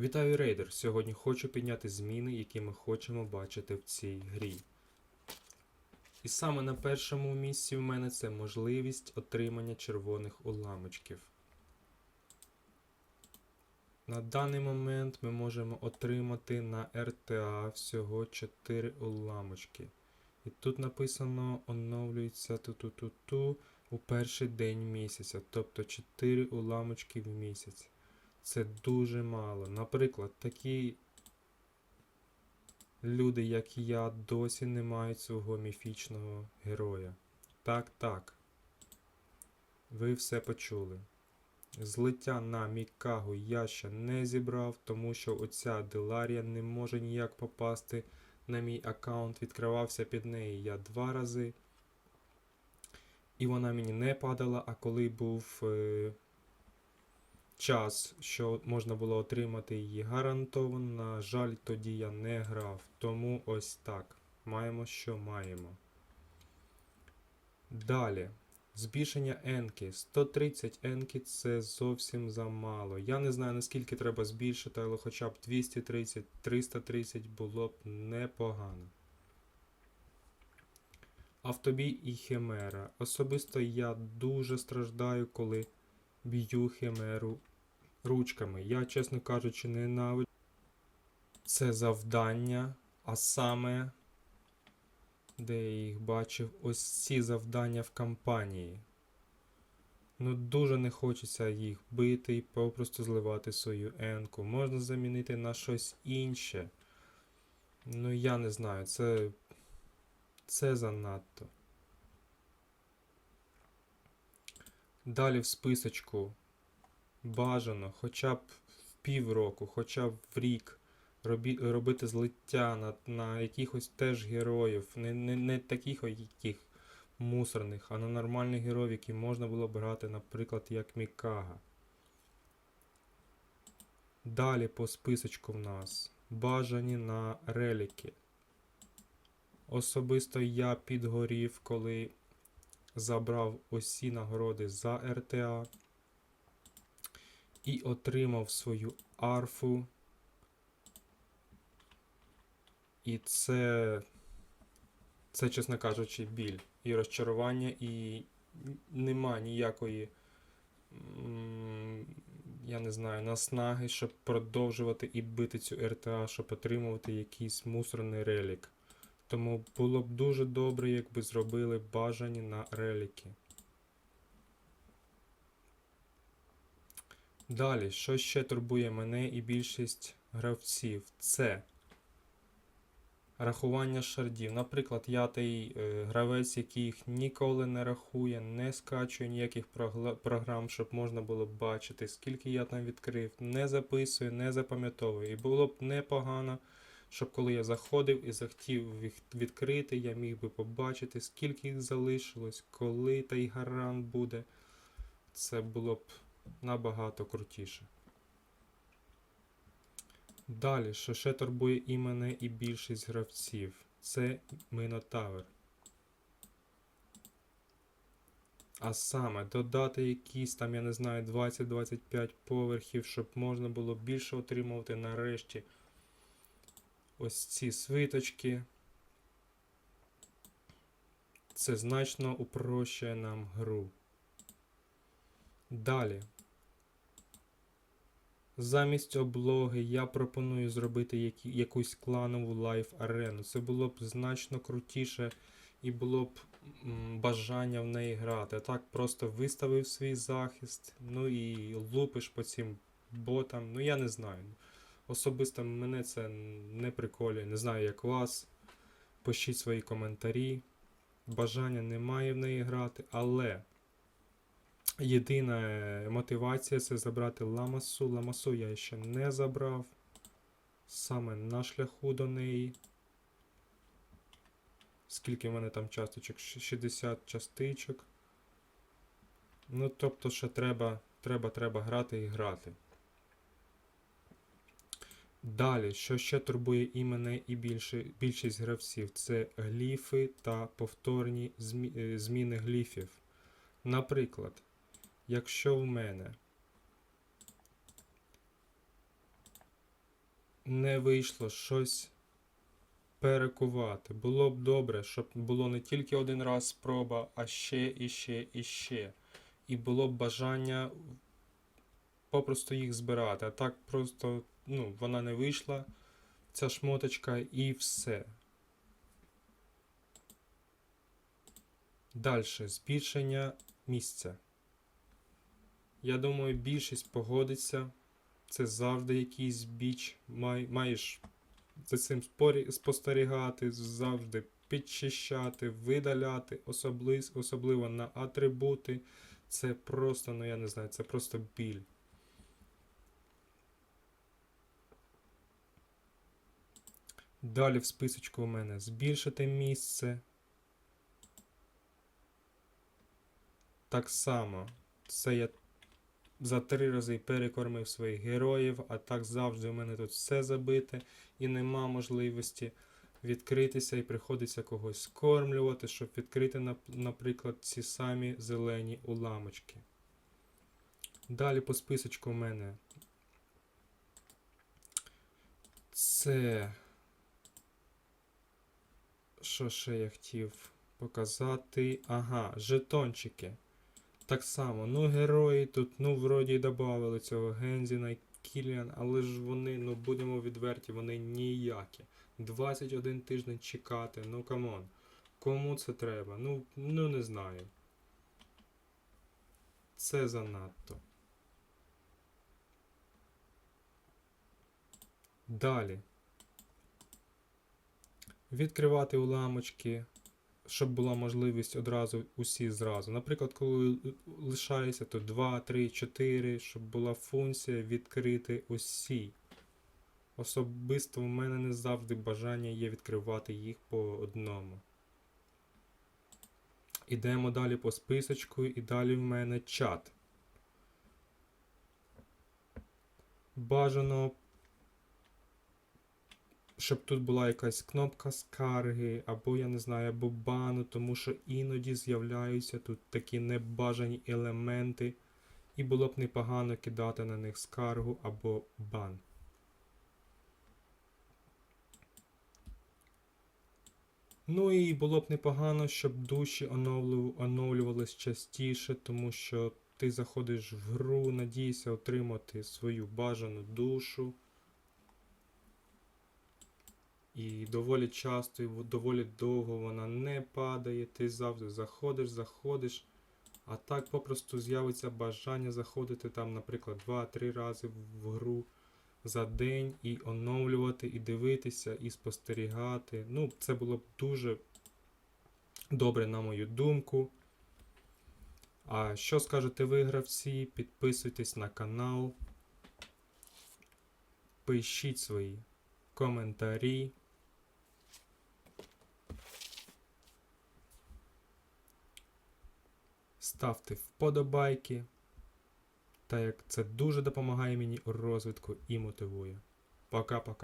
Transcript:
Вітаю рейдер! Сьогодні хочу підняти зміни, які ми хочемо бачити в цій грі. І саме на першому місці в мене це можливість отримання червоних уламочків. На даний момент ми можемо отримати на RTA всього 4 уламочки. І тут написано оновлюється ту-ту-ту-ту у перший день місяця, тобто 4 уламочки в місяць. Це дуже мало. Наприклад, такі люди, як я, досі не мають свого міфічного героя. Так, так. Ви все почули. Злиття на Мікагу я ще не зібрав, тому що оця Деларія не може ніяк попасти на мій аккаунт. Відкривався під неї я два рази. І вона мені не падала, а коли був е, час, що можна було отримати її гарантовано, на жаль, тоді я не грав. Тому ось так. Маємо, що маємо. Далі. Збільшення енки. 130 енки це зовсім замало. Я не знаю наскільки треба збільшити, але хоча б 230-330 було б непогано. Автобій і Химера. Особисто я дуже страждаю, коли б'ю Химеру ручками. Я, чесно кажучи, ненавиджу це завдання, а саме, де я їх бачив, ось ці завдання в кампанії. Ну, дуже не хочеться їх бити і попросту зливати свою енку. Можна замінити на щось інше. Ну, я не знаю, це. Це занадто. Далі в списочку бажано хоча б в півроку, хоча б в рік робити злиття на, на якихось теж героїв. Не, не, не таких яких мусорних, а на нормальних героїв, які можна було б грати, наприклад, як Мікага. Далі по списочку в нас бажані на реліки. Особисто я підгорів, коли забрав усі нагороди за РТА і отримав свою арфу. І це, це, чесно кажучи, біль і розчарування, і нема ніякої, я не знаю, наснаги, щоб продовжувати і бити цю РТА, щоб отримувати якийсь мусорний релік. Тому було б дуже добре, якби зробили бажані на реліки. Далі, що ще турбує мене і більшість гравців, це рахування шардів. Наприклад, я той е, гравець, який їх ніколи не рахує, не скачує ніяких програм, щоб можна було б бачити, скільки я там відкрив, не записую, не запам'ятовую. І було б непогано, щоб коли я заходив і захотів відкрити, я міг би побачити, скільки їх залишилось, коли той гарант буде. Це було б набагато крутіше. Далі, що ще турбує і мене, і більшість гравців, це Минотавр. А саме додати якісь там, я не знаю, 20-25 поверхів, щоб можна було більше отримувати нарешті ось ці свиточки. Це значно упрощує нам гру. Далі. Замість облоги я пропоную зробити які, якусь кланову лайф арену. Це було б значно крутіше і було б м, бажання в неї грати. Так просто виставив свій захист, ну і лупиш по цим ботам. Ну я не знаю. Особисто мене це не приколює. Не знаю, як вас. Пишіть свої коментарі. Бажання немає в неї грати, але. Єдина е, мотивація це забрати ламасу. Ламасу я ще не забрав. Саме на шляху до неї. Скільки в мене там часточок? 60 частичок. Ну, тобто, ще треба, треба, треба грати і грати. Далі, що ще турбує і мене, і більше, більшість гравців, це гліфи та повторні е, зміни гліфів. Наприклад, якщо в мене не вийшло щось перекувати. Було б добре, щоб було не тільки один раз спроба, а ще і ще і ще. І було б бажання попросту їх збирати. А так просто ну, вона не вийшла, ця шмоточка, і все. Далі, збільшення місця. Я думаю, більшість погодиться. Це завжди якийсь біч. Май, маєш за цим спорі, спостерігати, завжди підчищати, видаляти, особливо, особливо на атрибути. Це просто, ну я не знаю, це просто біль. Далі в списочку у мене збільшити місце. Так само, це я за три рази перекормив своїх героїв, а так завжди у мене тут все забите і нема можливості відкритися і приходиться когось скормлювати, щоб відкрити, наприклад, ці самі зелені уламочки. Далі по списочку у мене це. Що ще я хотів показати? Ага, жетончики. Так само, ну герої тут, ну, вроді додали цього Гензіна і Кіліан, але ж вони, ну будемо відверті, вони ніякі. 21 тиждень чекати, ну камон. Кому це треба? Ну, ну не знаю. Це занадто. Далі. Відкривати уламочки, щоб була можливість одразу усі зразу. Наприклад, коли лишається, то 2, 3, 4, щоб була функція відкрити усі. Особисто в мене не завжди бажання є відкривати їх по одному. Ідемо далі по списочку, і далі в мене чат. Бажано щоб тут була якась кнопка скарги, або я не знаю, або бану, тому що іноді з'являються тут такі небажані елементи, і було б непогано кидати на них скаргу або бан. Ну і було б непогано, щоб душі оновлю- оновлювались частіше, тому що ти заходиш в гру, надієшся отримати свою бажану душу. І доволі часто, і доволі довго вона не падає. Ти завжди заходиш, заходиш. А так попросту з'явиться бажання заходити там, наприклад, 2-3 рази в- гру за день і оновлювати, і дивитися, і спостерігати. Ну, це було б дуже добре, на мою думку. А що скажете ви, гравці? Підписуйтесь на канал. Пишіть свої коментарі. Ставте вподобайки, так як це дуже допомагає мені у розвитку і мотивує. Пока-пока.